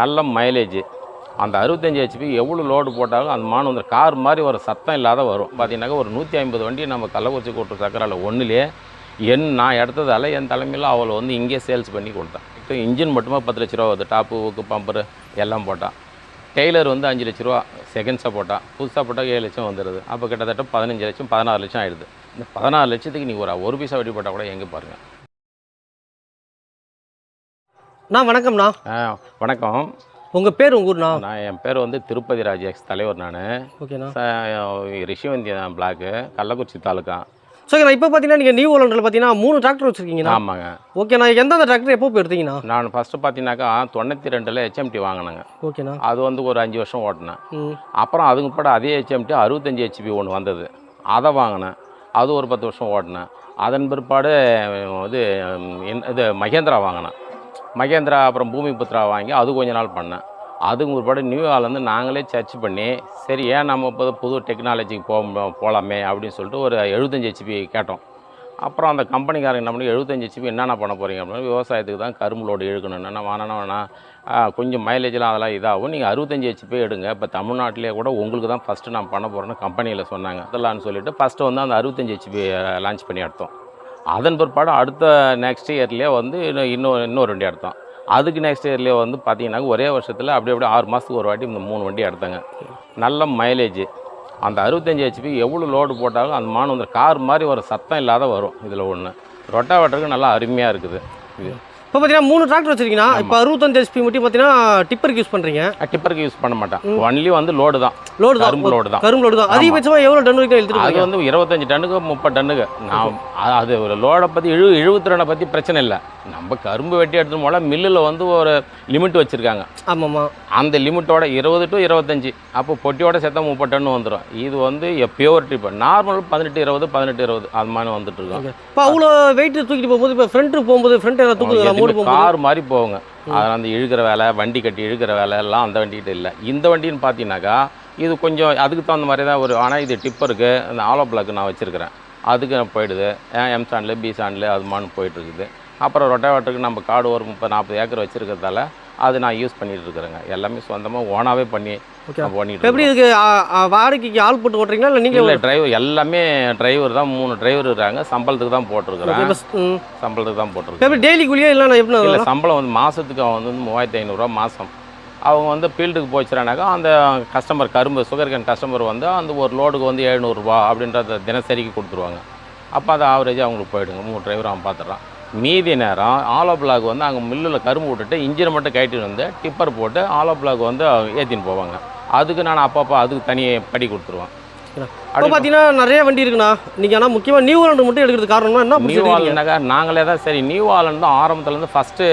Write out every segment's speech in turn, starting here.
நல்ல மைலேஜ் அந்த அறுபத்தஞ்சி ஹெச்பி எவ்வளோ லோடு போட்டாலும் அந்த மான் வந்து கார் மாதிரி ஒரு சத்தம் இல்லாத வரும். பார்த்தீங்கன்னாக்கா ஒரு நூற்றி ஐம்பது வண்டி நம்ம கள்ளக்குறிச்சி கூட்டு சக்கரால ஒன்றுலேயே என் நான் எடுத்ததால் என் தலைமையில் அவளை வந்து இங்கே சேல்ஸ் பண்ணி கொடுத்தேன். இப்போ இன்ஜின் மட்டுமே பத்து லட்ச ரூபா வருது. டாப்பு ஊக்கு பம்பரு எல்லாம் போட்டான். டெய்லர் வந்து அஞ்சு லட்ச ரூபா செகண்ட்ஸாக போட்டால் புதுசாக போட்டால் ஏழு லட்சம் வந்துடுது அப்போ கிட்டத்தட்ட பதினஞ்சு லட்சம் பதினாறு லட்சம் ஆயிடுது. இந்த பதினாறு லட்சத்துக்கு நீங்கள் ஒரு ஒரு பைசா வட்டி போட்டால் கூட எங்கே பாருங்கள் அண்ணா வணக்கம்ண்ணா. ஆ, வணக்கம். உங்கள் பேர் உங்கள் ஊர்ண்ணா? நான் என் பேர் வந்து திருப்பதி ராஜேஷ் தலைவர் நான். ஓகேண்ணா. ரிஷிவந்தி பிளாக்கு கள்ளக்குறிச்சி தாலுக்கா. சரிண்ணா இப்போ பார்த்தீங்கன்னா நீங்கள் நியூ ஹோலண்டில் பார்த்தீங்கன்னா மூணு டிராக்டர் வச்சுருக்கீங்கண்ணா. ஆமாங்க. ஓகேண்ணா எந்தெந்த டிராக்டர் எப்போ போய் எடுத்தீங்கண்ணா? நான் ஃபஸ்ட்டு பார்த்தீங்கன்னாக்கா தொண்ணூற்றி ரெண்டில் ஹெச்எம்டி வாங்கினேங்க. ஓகேண்ணா. அது வந்து ஒரு அஞ்சு வருஷம் ஓட்டினேன். அப்புறம் அதுக்கு கூட அதே ஹெச்எம்டி அறுபத்தஞ்சி ஹெச்பி ஒன்று வந்தது. அதை வாங்கினேன். அது ஒரு பத்து வருஷம் ஓட்டினேன். அதன் பிற்பாடு இது இது மகேந்திரா வாங்கினேன். மகேந்திரா அப்புறம் பூமி புத்ரா வாங்கி அது கொஞ்ச நாள் பண்ணேன். அதுக்கு பிற்பாடு நியூ வந்து நாங்களே சர்ச் பண்ணி சரி ஏன் நம்ம இப்போ புது டெக்னாலஜிக்கு போக போகலாமே அப்படின்னு சொல்லிட்டு ஒரு எழுபத்தஞ்சி ஹெச்பி கேட்டோம். அப்புறம் அந்த கம்பெனிக்காரங்க என்ன பண்ணி எழுபத்தஞ்சி ஹெச்பி என்னென்ன பண்ண போகிறீங்க அப்படின்னா விவசாயத்துக்கு தான் கரும்பு லோடு இழுக்கணும். என்ன வேணாம் வேணாம் கொஞ்சம் மைலேஜ்லாம் அதெல்லாம் இதாகும். நீங்கள் அறுபத்தஞ்சி ஹெச்பி எடுங்க. இப்போ தமிழ்நாட்டிலே கூட உங்களுக்கு தான் ஃபஸ்ட்டு நான் பண்ண போகிறேன்னு கம்பெனியில் சொன்னாங்க. அதெல்லாம்னு சொல்லிட்டு ஃபஸ்ட்டு வந்து அந்த அறுபத்தஞ்சி ஹெச்பி லான்ச் பண்ணி எடுத்தோம். அதன் பிற்பாடு அடுத்த நெக்ஸ்ட் இயர்லேயே வந்து இன்னும் இன்னும் இன்னொரு வண்டி எடுத்தோம். அதுக்கு நெக்ஸ்ட் இயர்லேயே வந்து பார்த்தீங்கன்னா ஒரே வருஷத்தில் அப்படி அப்படியே ஆறு மாதத்துக்கு ஒரு வாட்டி இந்த மூணு வண்டி எடுத்தேங்க. நல்ல மைலேஜ் அந்த அறுபத்தஞ்சி ஹெச்பி எவ்வளோ லோடு போட்டாலும் அந்த மான் வந்து கார் மாதிரி ஒரு சத்தம் இல்லாத வரும். இதில் ஒன்று ரொட்டாவேட்டருக்கு நல்லா அருமையாக இருக்குது. இது. இப்போ பார்த்தீங்கன்னா மூணு டிராக்டர் வச்சிருக்கீங்கன்னா இப்போ அறுபத்தஞ்சு ஹெச்பி மட்டும் பார்த்தீங்கன்னா டிப்பருக்கு யூஸ் பண்ணுறீங்க டிப்பருக்கு யூஸ் பண்ண மாட்டேன். ஒன்லி வந்து லோடு தான். லோடு கரும்பு லோடு தான். கரும்பு லோடு தான். அதிகபட்சமாக எவ்வளோ டன் வரைக்கும் எடுத்துட்டு அது? வந்து இருபத்தஞ்சு டன்னுக்கு முப்பது டன்னுக்கு. நான் அது ஒரு லோடை பற்றி இழு இழுபத்தி ரெண்டை பற்றி பிரச்சனை இல்லை. நம்ம கரும்பு வெட்டி எடுத்து போல மில்லில் வந்து ஒரு லிமிட் வச்சுருக்காங்க. ஆமாம்மா. அந்த லிமிட்டோட இருபது டு இருபத்தஞ்சி. அப்போ பொட்டியோட சேர்த்தா முப்பது டன் வந்துடும் இது வந்து எப்பயோ ஒரு ட்ரிப் நார்மல் பதினெட்டு இருபது பதினெட்டு இருபது. அது மாதிரி வந்துட்டு இருக்கோம். இப்போ அவ்வளோ வெயிட் தூக்கிட்டு போகும்போது இப்போ ஃப்ரண்ட்டு போகும்போது ஃப்ரண்ட் மூடு போகும்போது? கார் மாதிரி போகுங்க. அதில் அந்த இழுக்கிற வேலை வண்டி கட்டி இழுக்கிற வேலை எல்லாம் அந்த வண்டிகிட்ட இல்லை. இந்த வண்டின்னு பார்த்தீங்கன்னாக்கா இது கொஞ்சம் அதுக்கு தகுந்த மாதிரி தான் ஒரு ஆனால் இது டிப்பருக்கு அந்த ஆலோ பிளாக் நான் வச்சுருக்கிறேன். அதுக்கு போயிடுது. எம் சாண்டில் பி சாண்டில் அது மாதிரி போயிட்டு இருக்குது அப்புறம் ரொட்டாவேட்டருக்கு நம்ம காடு ஒரு முப்பது நாற்பது ஏக்கர் வச்சுருக்கிறதால அது நான் யூஸ் பண்ணிட்டு இருக்கிறேங்க எல்லாமே சொந்தமாக ஓனாகவே பண்ணி பண்ணிட்டு எப்படி இதுக்கு வாடகைக்கு ஆள் போட்டு ஓட்டுறீங்களா இல்லை இல்லை நீங்கள் டிரைவர் எல்லாமே டிரைவர் தான் மூணு டிரைவர் இருக்காங்க. சம்பளத்துக்கு தான் போட்டிருக்கிறேன். சம்பளத்துக்கு தான் போட்டிருக்கேன் எப்படி டெய்லி கூலியா இல்லை எப்படி இல்லை சம்பளம் வந்து மாதத்துக்கு அவன் வந்து மூவாயிரத்தி ஐநூறுரூவா மாதம் அவங்க வந்து ஃபீல்டுக்கு போச்சுறானாக்கா அந்த கஸ்டமர் கரும்பு சுகர் கேன் கஸ்டமர் வந்து அந்த ஒரு லோடுக்கு வந்து எழுநூறுபா அப்படின்றத தினசரிக்கு கொடுத்துருவாங்க. அப்போ அது ஆவரேஜாக அவங்களுக்கு போயிடுங்க. மூணு டிரைவர் அவன் பார்த்துட்றான் மீதி நேரம் ஆலோ பிளாக் வந்து அங்கே மில்லில் கரும்பு விட்டுட்டு இன்ஜினை மட்டும் கட்டிட்டு வந்து டிப்பர் போட்டு ஆலோ பிளாக் வந்து ஏற்றின்னு போவாங்க. அதுக்கு நான் அப்பப்போ அதுக்கு தனியாக படி கொடுத்துருவேன். இப்போ பார்த்தீங்கன்னா நிறைய வண்டி இருக்குண்ணா. நீங்கள் ஆனால் முக்கியமாக நியூ ஹாலண்ட் மட்டும் எடுக்கிறது காரணம்னா என்ன நியூ நாங்களே தான் சரி நியூ ஆலண்ட் தான் ஆரம்பத்துலேருந்து ஃபஸ்ட்டு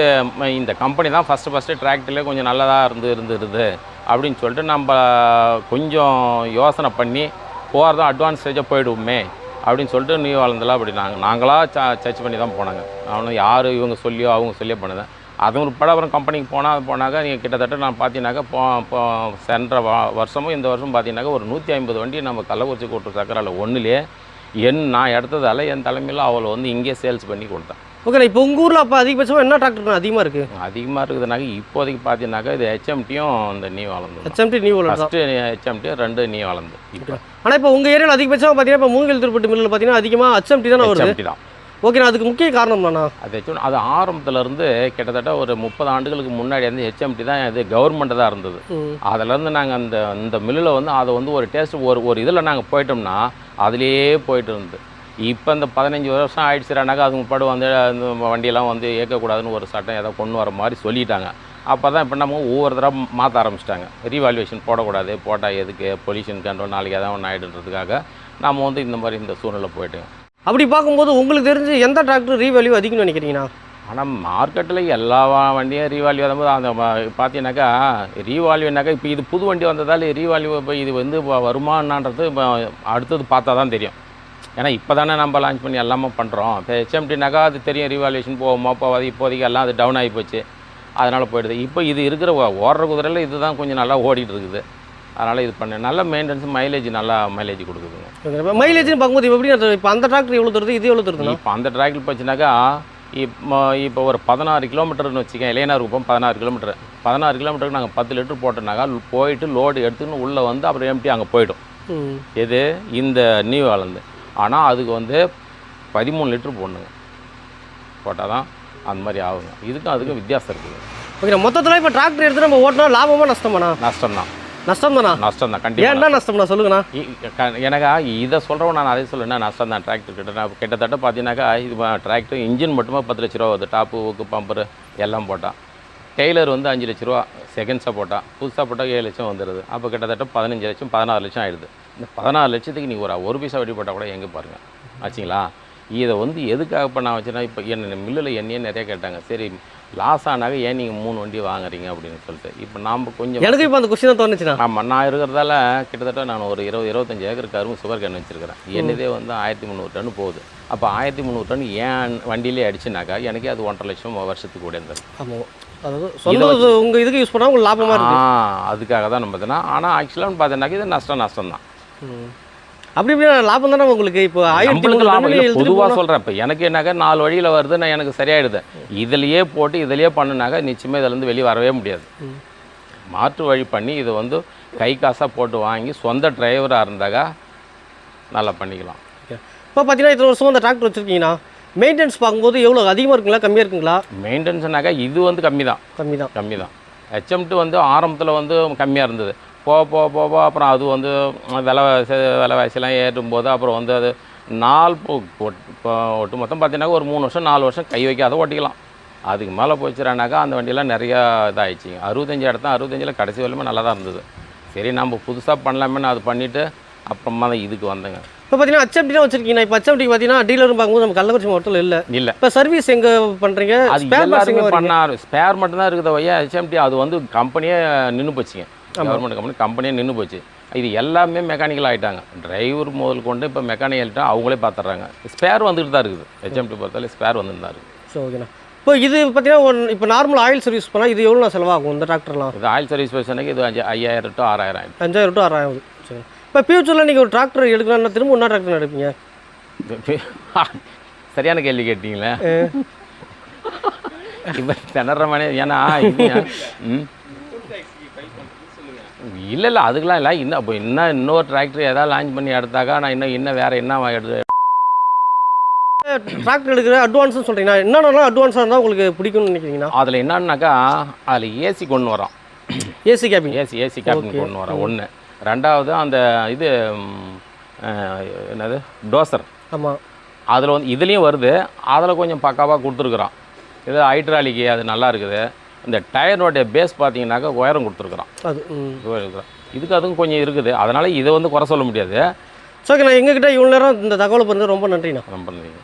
இந்த கம்பெனி தான் ஃபஸ்ட்டு ஃபஸ்ட்டு டிராக்டர்லேயே கொஞ்சம் நல்லதாக இருந்து இருந்துருது அப்படின்னு சொல்லிட்டு நம்ம கொஞ்சம் யோசனை பண்ணி போகிறதும் அட்வான்ஸ் ஸ்டேஜாக போயிடுவோமே அப்படின்னு சொல்லிட்டு நியூ ஆலந்தில் அப்படி நாங்கள் நாங்களாக ச சர்ச் பண்ணி தான் போனாங்க. அவனும் யார் இவங்க சொல்லியோ அவங்க சொல்லியோ பண்ணுதேன் அது ஒரு படம் அப்புறம் கம்பெனிக்கு போனால் போனாக்கா நீங்கள் கிட்டத்தட்ட நான் பார்த்தீங்கன்னாக்கா போ போ சென்ற வா- வருஷமும் இந்த வருஷம் பார்த்தீங்கன்னாக்கா ஒரு நூற்றி ஐம்பது வண்டி நம்ம கள்ளக்குறிச்சி கூட்டு சக்கரால ஒன்றுலேயே என் நான் எடுத்ததால் என் தலைமையில் அவளை வந்து இங்கே சேல்ஸ் பண்ணி கொடுத்தேன். ஓகேண்ணா இப்போ உங்கள் ஊரில் அப்போ அதிகபட்சமாக என்ன டிராக்டர் அதிகமாக இருக்குது அதிகமாக இருக்குதுனாக்கா இப்போதைக்கு பார்த்தீங்கன்னாக்கா இது ஹெச்எம்டியும் இந்த நீ வளர்ந்து ஹெச்எம்டி ஹாலண்ட் தான் ஃபஸ்ட்டு ஹெச்எம்டி ரெண்டு நீ வளர்ந்து இப்போ. ஆனால் இப்போ உங்கள் ஏரியாவில் அதிகபட்சமாக பார்த்தீங்கன்னா இப்போ மூங்கில் திருப்பட்டு மில்லில் பார்த்தீங்கன்னா அதிகமாக ஹெச்எம்டி தானே வருது? தான். ஓகேண்ணா அதுக்கு முக்கிய காரணம் தானா அது ஹெச்எம் அது ஆரம்பத்துல இருந்து கிட்டத்தட்ட ஒரு முப்பது ஆண்டுகளுக்கு முன்னாடி வந்து ஹெச்எம்டி தான் இது கவர்மெண்ட் தான் இருந்தது. அதுலேருந்து நாங்கள் அந்த இந்த மில்லில் வந்து அதை வந்து ஒரு டேஸ்ட் ஒரு ஒரு இதில் நாங்கள் போயிட்டோம்னா அதுலேயே போயிட்டு இருந்தது. இப்போ இந்த பதினஞ்சு வருஷம் ஆயிடுச்சுனாக்கா அது முப்பாடு வந்து இந்த வண்டியெல்லாம் வந்து இயக்கக்கூடாதுன்னு ஒரு சட்டம் ஏதோ கொண்டு வர மாதிரி சொல்லிட்டாங்க. அப்போ தான் இப்போ நம்ம ஒவ்வொரு தடவை மாற்ற ஆரம்பிச்சிட்டாங்க. ரீவால்யூவேஷன் போடக்கூடாது போட்டால் எதுக்கு? பொல்யூஷன் கண்ட்ரோல் நாளைக்கு எதாவது ஒன்று ஆகிடுன்றதுக்காக நம்ம வந்து இந்த மாதிரி இந்த சூழ்நிலை போயிட்டோங்க அப்படி பார்க்கும்போது உங்களுக்கு தெரிஞ்சு எந்த டிராக்டர் ரீவேல்யூ அதிகம்னு நினைக்கிறீங்கண்ணா? ஆனால் மார்க்கெட்டில் எல்லா வண்டியும் ரீவால்யூ வரும்போது அந்த பார்த்தீங்கன்னாக்கா ரீவால்யூனாக்கா இப்போ இது புது வண்டி வந்ததால் ரீவால்யூ இப்போ இது வந்து வருமானான்றது வருமானன்றது இப்போ அடுத்தது பார்த்தா தான் தெரியும். ஏன்னா இப்போ தானே நம்ம லான்ச் பண்ணி எல்லாமே பண்ணுறோம் இப்போ ஹெச்எம்டினாக்கா அது தெரியும் ரீவால்யூஷன் போகுமா போகாது இப்போதைக்கு எல்லாம் அது டவுன் ஆகி போச்சு. அதனால் போயிடுது. இப்போ இது இருக்கிற ஓடுற குதிரையில் இதுதான் கொஞ்சம் நல்லா ஓடிட்டு இருக்குது. அதனால் இது பண்ண நல்ல மெயின்டெனன்ஸ் மைலேஜ் நல்லா மைலேஜ் கொடுக்குதுங்க. இப்போ மைலேஜ்னு பார்க்கும்போது இப்போ எப்படி இப்போ அந்த டிராக்டர் எவ்வளோ தருது? இது எவ்வளோ தருதுண்ணா? இப்போ அந்த டிராக்டர் போச்சுனாக்கா இப்போ இப்போ ஒரு பதினாறு கிலோமீட்டர்னு வச்சுக்கேன் இளையனார் குப்பம் பதினாறு கிலோமீட்டர். பதினாறு கிலோமீட்டருக்கு நாங்கள் பத்து லிட்டர் போட்டோம்னாக்கா போயிட்டு லோடு எடுத்துன்னு உள்ளே வந்து அப்புறம் எம்டி அங்கே போயிடும். எது? இந்த நியூ ஆலந்து ஆனால் அதுக்கு வந்து பதிமூணு லிட்டர் போடணுங்க. போட்டால் தான் அந்த மாதிரி ஆகுங்க. இதுக்கும் அதுக்கும் வித்தியாசம் இருக்குது ஓகே மொத்தத்தில் இப்போ டிராக்டர் எடுத்து நம்ம ஓட்டினா லாபமா நஷ்டமாண்ணா? நஷ்டம்தான். நஷ்டம் தானா நஷ்டம். தான் கண்டிப்பாக என்ன நஷ்டம்ண்ணா சொல்லுங்கண்ணா எனக்கா இதை சொல்கிறவன் நான் அதே சொல்லுவேன் நஷ்டம் தான் டிராக்டர் கிட்ட? நான் கிட்டத்தட்ட பார்த்தீங்கன்னாக்கா இது டிராக்டர் இன்ஜின் மட்டுமே பத்து லட்ச ரூபா வருது. டாப்பு ஊக்கு பம்பரு எல்லாம் போட்டான். டெய்லர் வந்து அஞ்சு லட்ச ரூபா செகண்ட்ஸாக போட்டான். புதுசாக போட்டால் ஏழு லட்சம் வந்துடுது அப்போ கிட்டத்தட்ட பதினஞ்சு லட்சம் பதினாறு லட்சம் ஆயிடுது. இந்த பதினாறு லட்சத்துக்கு நீங்கள் ஒரு ஒரு பைசா வட்டி போட்டால் கூட எங்கே பாருங்கள் ஆச்சுங்களா? இதை வந்து எதுக்காக இப்போ நான் வச்சுன்னா இப்போ என்ன மில்லில் என்னையே நிறைய கேட்டாங்க. சரி லாஸ் ஆனாக்க ஏன் நீங்கள் மூணு வண்டி வாங்குறீங்க அப்படின்னு சொல்லிட்டு. இப்போ நாம் கொஞ்சம் எனக்கு இப்போ அந்த கொஸ்டின் தான் தோணுச்சுண்ணா. ஆமாம் நான் இருக்கிறதால கிட்டத்தட்ட நான் ஒரு இருபது இருபத்தஞ்சி ஏக்கர் கரும்பு சுகர் கேன் வச்சுருக்கிறேன். என்னதே வந்து ஆயிரத்தி முந்நூறு டன் போகுது. அப்போ ஆயிரத்தி முந்நூறு டன் ஏன் வண்டியிலே அடிச்சுனாக்கா எனக்கே அது ஒன்றரை லட்சம் வருஷத்துக்கு கூட இருந்தது. ஆமாம் அதாவது உங்கள் இதுக்கு யூஸ் பண்ணால் உங்களுக்கு லாபமாக இருக்கு. ஆ அதுக்காக தான் நம்ம ஆனால் ஆக்சுவலாக பார்த்தீங்கன்னாக்கா இது நஷ்டம் நஷ்டம் தான். அப்படி இப்படி லாபம் தானே உங்களுக்கு? இப்போ ஆயிரத்தி லாபம் இல்லை. பொதுவாக சொல்கிறேன் இப்போ எனக்கு என்னக்கா நாலு வழியில் வருது நான் எனக்கு சரியாயிடுது. இதுலேயே போட்டு இதுலேயே பண்ணுனாக்கா நிச்சயமாக இதுலேருந்து வெளியே வரவே முடியாது. மாற்று வழி பண்ணி இதை வந்து கை காசாக போட்டு வாங்கி சொந்த டிரைவராக இருந்தாக்கா நல்லா பண்ணிக்கலாம். இப்போ பார்த்தீங்கன்னா இத்தனை வருஷமா அந்த டிராக்டர் வச்சுருக்கீங்கண்ணா. மெயின்டெனன்ஸ் பார்க்கும்போது எவ்வளோ அதிகமாக இருக்குங்களா கம்மியாக இருக்குங்களா? மெயின்டெனன்ஸ்னாக்கா இது வந்து கம்மி தான் கம்மி தான் கம்மி தான் ஹெச்எம்ட்டு வந்து ஆரம்பத்தில் வந்து கம்மியாக இருந்தது. போக போக போக அப்புறம் அது வந்து விலைவாசி விலைவாசிலாம் ஏறும்போது அப்புறம் வந்து அது நாள் இப்போ ஒட்டு மொத்தம் பார்த்தீங்கன்னா ஒரு மூணு வருஷம் நாலு வருஷம் கை வைக்காத ஓட்டிக்கலாம். அதுக்கு மேலே போச்சுறானாக்கா அந்த வண்டியெல்லாம் நிறையா இதாகிடுச்சிங்க அறுபத்தஞ்சு இடத்த அறுபத்தஞ்சில் கடைசி வரையுமே நல்லா தான் இருந்தது. சரி நம்ம புதுசாக பண்ணலாமேன்னு அது பண்ணிவிட்டு அப்புறமா தான் இதுக்கு வந்தேங்க. இப்போ பார்த்தீங்கன்னா அச்சப்டி தான் வச்சிருக்கீங்க இப்போ அச்சப்டி பார்த்தீங்கன்னா டீலரும் பார்க்கும்போது நம்ம கள்ளக்குறிச்சி மாவட்டத்தில் இல்லை. இல்லை. இப்போ சர்வீஸ் எங்கே பண்ணுறீங்க அது எல்லாருமே பண்ணார். ஸ்பேர் மட்டும் தான் இருக்குது ஐயா ஹெச்எம்டி அது வந்து கம்பெனியே நின்று போச்சுங்க. கவர்மெண்ட் கம்பெனி கம்பெனியே நின்று போச்சு. இது எல்லாமே மெக்கானிக்கல் ஆகிட்டாங்க டிரைவர் முதல் கொண்டு இப்போ மெக்கானிக்கல்கிட்ட அவங்களே பார்த்துட்றாங்க ஸ்பேர் வந்துட்டு தான் இருக்குது. ஹெச்எம்டி பொறுத்தவரை ஸ்பேர் வந்துட்டு தான் இருக்குது. சரி ஓகேண்ணா இப்போ இது பார்த்தீங்கன்னா இப்போ நார்மல் ஆயில் சர்வீஸ் பண்ணால் இது எவ்வளோ செலவாகும் இந்த டிராக்டர்லாம் இது ஆயில் சர்வீஸ் பர்சனுக்கு இது அஞ்சு ஐயாயிரம் டு ஆறாயிரம் ஆயிடும் அஞ்சாயிரம் டு ஆறாயிரம் சரி. இப்போ ஃபியூச்சரில் நீங்கள் ஒரு டிராக்டர் எடுக்கலாம்னா திரும்ப என்ன டிராக்டர் எடுப்பீங்க? சரியான கேள்வி கேட்டீங்களே. இப்போ திணற மணி ஏன்னா இல்லை இல்லை அதுக்கெலாம் இல்லை. இன்னும் இப்போ இன்னும் இன்னொரு டிராக்டர் ஏதாவது லான்ச் பண்ணி எடுத்தாக்கா நான் இன்னும் இன்னும் வேறு என்ன எடுத்து டிராக்டர் எடுக்கிற அட்வான்ஸ்னு சொல்கிறீங்கன்னா என்னென்னலாம் அட்வான்ஸாக இருந்தால் உங்களுக்கு பிடிக்கும்னு நினைக்கிறீங்கன்னா அதில் என்னன்னாக்கா அதில் ஏசி கொண்டு வரோம். AC cabin AC AC cabin கொண்டு வரோம். ஒன்று ரெண்டாவது அந்த இது என்னது? டோசர் ஆமாம் அதில் வந்து இதுலேயும் வருது. அதில் கொஞ்சம் பக்காவாக கொடுத்துருக்குறோம். இது ஹைட்ராலிக்கு அது நல்லா இருக்குது. இந்த டயரோடைய பேஸ் பார்த்தீங்கன்னாக்கா உயரம் கொடுத்துருக்குறோம் அது இதுக்கு அதுவும் கொஞ்சம் இருக்குது. அதனால் இதை வந்து குறை சொல்ல முடியாது. ஸோ ஓகே நான் எங்ககிட்ட இவ்வளோ நேரம் இந்த தகவலை பண்ணது ரொம்ப நன்றிண்ணா. ரொம்ப நன்றிங்க.